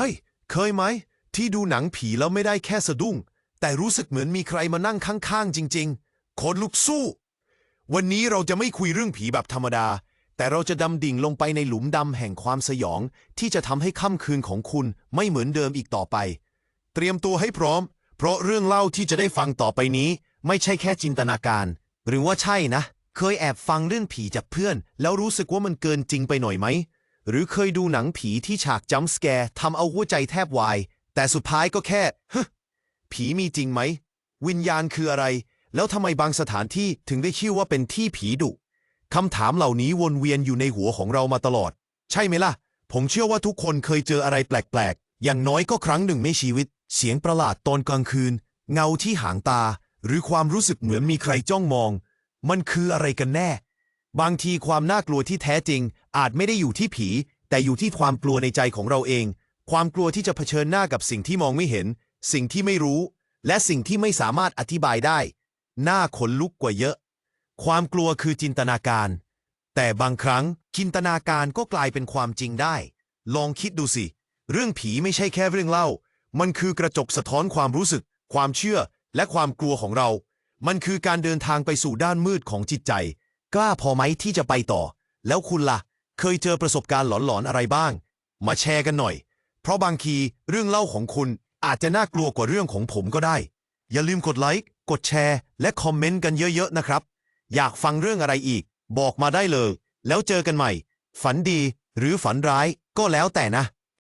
ฮ้ย เคยไหม ที่ดูหนังผีแล้วไม่ได้แค่สะดุ้ง แต่รู้สึกเหมือนมีใครมานั่งข้างๆ จริงๆโคตรลุกสู้ วันนี้เราจะไม่คุยเรื่องผีแบบธรรมดา แต่เราจะดำดิ่งลงไปในหลุมดำแห่งความสยอง ที่จะทำให้ค่ำคืนของคุณไม่เหมือนเดิมอีกต่อไป เตรียมตัวให้พร้อม เพราะเรื่องเล่าที่จะได้ฟังต่อไปนี้ ไม่ใช่แค่จินตนาการ หรือว่าใช่นะ เคยแอบฟังเรื่องผีจากเพื่อน แล้วรู้สึกว่ามันเกินจริงไปหน่อยไหม หรือเคยดูหนังผีที่ฉากจัมป์สแกร์ทำเอาหัวใจแทบวาย แต่สุดท้ายก็แค่ฮผีมีจริงไหม วิญญาณคืออะไร แล้วทำไมบางสถานที่ถึงได้ชื่อว่าเป็นที่ผีดุคำถามเหล่านี้วนเวียนอยู่ในหัวของเรามาตลอด ใช่ไหมล่ะ ผมเชื่อว่าทุกคนเคยเจออะไรแปลกๆ อย่างน้อยก็ครั้งหนึ่งในชีวิต เสียงประหลาดตอนกลางคืน เงาที่หางตา หรือความรู้สึกเหมือนมีใครจ้องมอง มันคืออะไรกันแน่ บางทีความน่ากลัวที่แท้จริง อาจไม่ได้อยู่ที่ผี แต่อยู่ที่ความกลัวในใจของเราเอง ความกลัวที่จะเผชิญหน้ากับสิ่งที่มองไม่เห็น สิ่งที่ไม่รู้ และสิ่งที่ไม่สามารถอธิบายได้ หน่าขนลุกกว่าเยอะ ความกลัวคือจินตนาการ แต่บางครั้งจินตนาการก็กลายเป็นความจริงได้ ลองคิดดูสิ เรื่องผีไม่ใช่แค่เรื่องเล่า มันคือกระจกสะท้อนความรู้สึก ความเชื่อ และความกลัวของเรา มันคือการเดินทางไปสู่ด้านมืดของจิตใจ กล้าพอไหมที่จะไปต่อ แล้วคุณล่ะ เคยเจอประสบการณ์หลอนๆอะไรบ้าง มาแชร์กันหน่อย เพราะบางทีเรื่องเล่าของคุณอาจจะน่ากลัวกว่าเรื่องของผมก็ได้ อย่าลืมกดไลค์ กดแชร์ และคอมเมนต์กันเยอะๆนะครับ อยากฟังเรื่องอะไรอีก บอกมาได้เลย แล้วเจอกันใหม่ ฝันดีหรือฝันร้ายก็แล้วแต่นะ